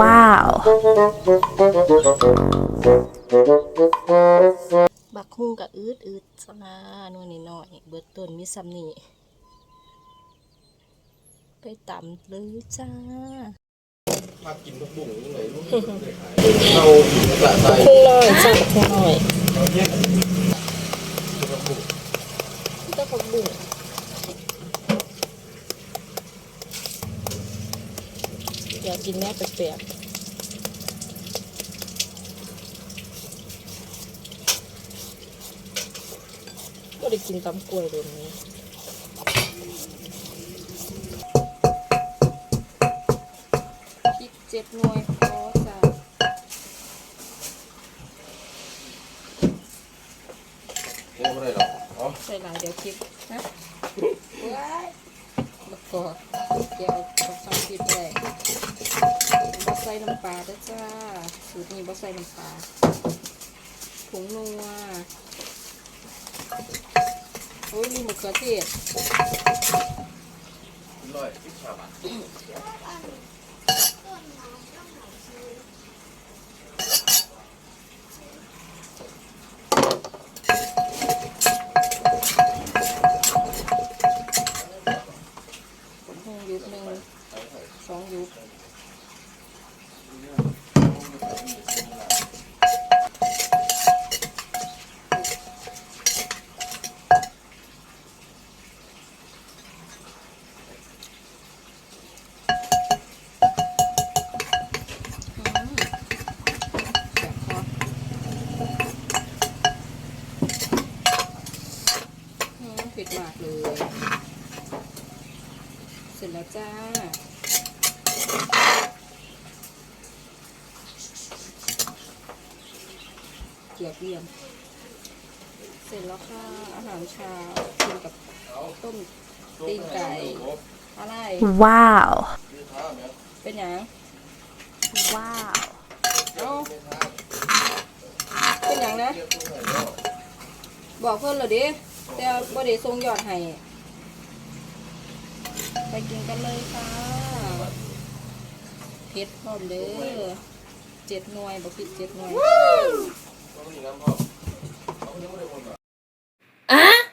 ว้าว บักฮุ่งกับอืดอืดสลาหน่วยนิดหน่อยเบิดต้นมีซ้ำนี่ไปตำเลยจ้ามากินผักบุ้งยังไงลูกเรากระใส่ครึ่งหน่อยจ้าครึ่งหน่อย เราแยกกินผักบุ้ง เจ้า ผักบุ้งอยากกินแม่แปลกๆก็ได้กินตำกล้วยแบบนี้พริกเจ็ดหน่วยพอจ้ะเรียกว่าอะไรหรอกอ๋อ ใส่หลายเดี๋ยวคลิปนะว้ายแล้วก็เกี่ยวกับซอสพริกเลยบะใส่น้ำปลาด้วยจ้า สูตรนี้บะใส่น้ำปลาผงนัวโอ้ยมีมะเขือเทศร้อยสิบสามบาท ผงฮงยุบหนึ่งสอง ยุบอืมแซ่บพออืมเผ็ดมากเลย เสร็จแล้วจ้า เกี๊ยวเรียม เสร็จแล้วค่ะ อาหารเช้ากินกับต้มตีนไก่อะไรว้าว เป็นหยังว้าวเอ้าเป็นหยังนะ บอกเพื่อนเลยดิแต่บ่ได้ส่งยอดให้ไปกินกันเลยค่ะเผ็ดพร้อมเด้อเจ็ดหน่วยบอกผิดเจ็ดหน่วย あ？